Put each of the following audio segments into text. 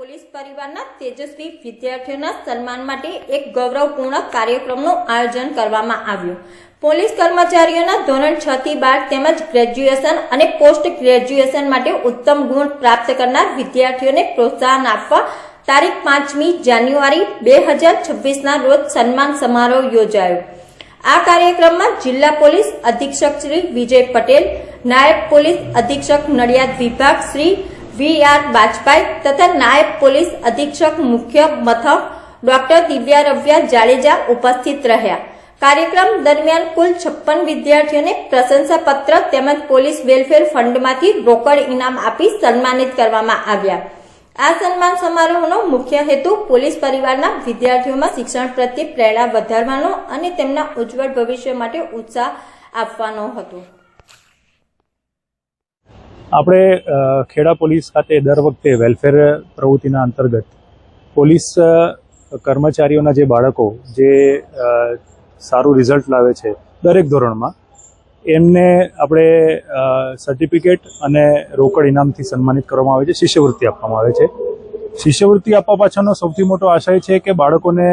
Police પરિવારના તેજસ્વી વિદ્યાર્થીઓના સન્માન માટે એક ગૌરવપૂર્ણ કાર્યક્રમનું આયોજન કરવામાં આવ્યું. પોલીસ કર્મચારીઓના ધોરણ છ થી બાર તેમજ ગ્રેજ્યુએશન અને પોસ્ટ ગ્રેજ્યુએશન માટે ઉત્તમ ગુણ પ્રાપ્ત કરનાર વિદ્યાર્થીઓને પ્રોત્સાહન આપવા તારીખ પાંચમી જાન્યુઆરી બે હજાર છવ્વીસના રોજ સન્માન સમારોહ યોજાયો. આ કાર્યક્રમમાં જિલ્લા પોલીસ અધિક્ષક શ્રી વિજય પટેલ, નાયબ પોલીસ અધિક્ષક નડિયાદ વિભાગ શ્રી વી આર બાજપાઈ તથા નાયબ પોલીસ અધિક્ષક મુખ્ય મથક ડોક્ટર દિવ્યા રવ્યા જાડેજા ઉપસ્થિત રહ્યા. કાર્યક્રમ દરમિયાન કુલ છપ્પન વિદ્યાર્થીઓને પ્રશંસાપત્ર તેમજ પોલીસ વેલફેર ફંડમાંથી રોકડ ઇનામ આપી સન્માનિત કરવામાં આવ્યા. આ સન્માન સમારોહનો મુખ્ય હેતુ પોલીસ પરિવારના વિદ્યાર્થીઓમાં શિક્ષણ પ્રત્યે પ્રેરણા વધારવાનો અને તેમના ઉજ્જવળ ભવિષ્ય માટે ઉત્સાહ આપવાનો હતો. આપણે ખેડા પોલીસ ખાતે દર વખતે વેલફેર પ્રવૃત્તિના અંતર્ગત પોલીસ કર્મચારીઓના જે બાળકો જે સારું રિઝલ્ટ લાવે છે દરેક ધોરણમાં, એમને આપણે સર્ટિફિકેટ અને રોકડ ઇનામથી સન્માનિત કરવામાં આવે છે, શિષ્યવૃત્તિ આપવામાં આવે છે. શિષ્યવૃત્તિ આપવા પાછળનો સૌથી મોટો આશય છે કે બાળકોને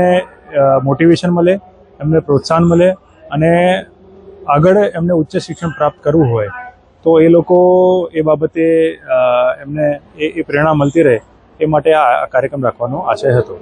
મોટિવેશન મળે, એમને પ્રોત્સાહન મળે અને આગળ એમને ઉચ્ચ શિક્ષણ પ્રાપ્ત કરવું હોય. તો એ લોકો એ બાબતે એમને એ પ્રેરણા મળતી રહે એ માટે આ કાર્યક્રમ રાખવાનો આશય હતો.